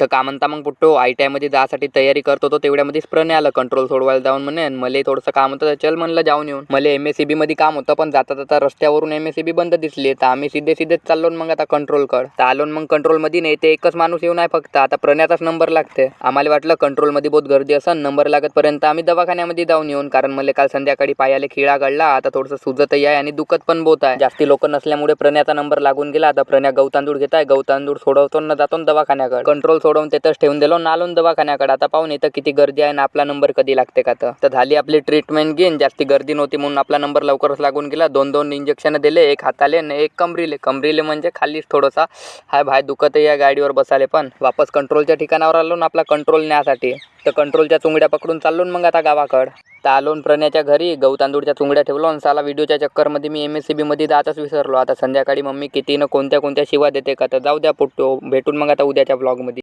तर का म्हणता मग पुट्टो आय टी आयमध्ये जायसाठी तयारी करत होतो तेवढ्यामध्येच प्रणय आलं कंट्रोल सोडवायला जाऊन म्हणे आणि मला थोडंसं काम होतं चल म्हणलं जाऊन येऊन. मला एम एस सी मध्ये काम होतं पण जाता जाता रस्त्यावरून एम एस सी बी बंद दिसली. तर आम्ही सीधे सीधेच चाललो मग आता कंट्रोल कड. तर आलो मग कंट्रोलमध्ये नाही ते एकच माणूस येऊन आहे फक्त. आता प्रण्याचाच नंबर लागते. आम्हाला वाटलं कंट्रोलमध्ये बहुत गर्दी असं नंबर लागतपर्यंत आम्ही दवाखान्यामध्ये जाऊन येऊन कारण मला काल संध्याकाळी पायाला खिळा गळला आता थोडंसं सुजतही आहे आणि दुखत पण बहुत आहे. जास्ती लोक नसल्यामुळे प्रण्याचा नंबर लागून गेला. आता प्रण्या गहू तांदूळ घेत आहे. गहू सोडवतो न जातो दवाखान्याकडे. कंट्रोल सोडवून तिथंच ठेवून दिलो. नालून दवाखान्याकडे. आता पाहून इथं किती गर्दी आहे ना आपला नंबर कधी लागते का तर. झाली आपली ट्रीटमेंट घेईन जास्ती गर्दी नव्हती म्हणून आपला नंबर लवकरच लागून गेला. दोन दोन इंजेक्शन दिले. एक हाताले आणि एक कमरीले. कमरीले म्हणजे खालीच थोडंसा. हाय भाय दुखत या गाडीवर बसाले पण. वापस कंट्रोलच्या ठिकाणावर आलो ना आपला कंट्रोल न्यासाठी. तर कंट्रोलच्या चुंगड्या पकडून चाललो मग आता गावाकड. तर आलो प्रण्याच्या घरी. गहू तांदूळच्या चुंगड्या ठेवलो आणि साला व्हिडिओच्या चक्करमध्ये मी एम एस सी बीमध्ये जातच विसरलो. आता संध्याकाळी मम्मी कितीनं कोणत्या कोणत्या शिवा देते का तर जाऊ द्या पुट्टो. भेटून मग आता उद्याच्या ब्लॉगमध्ये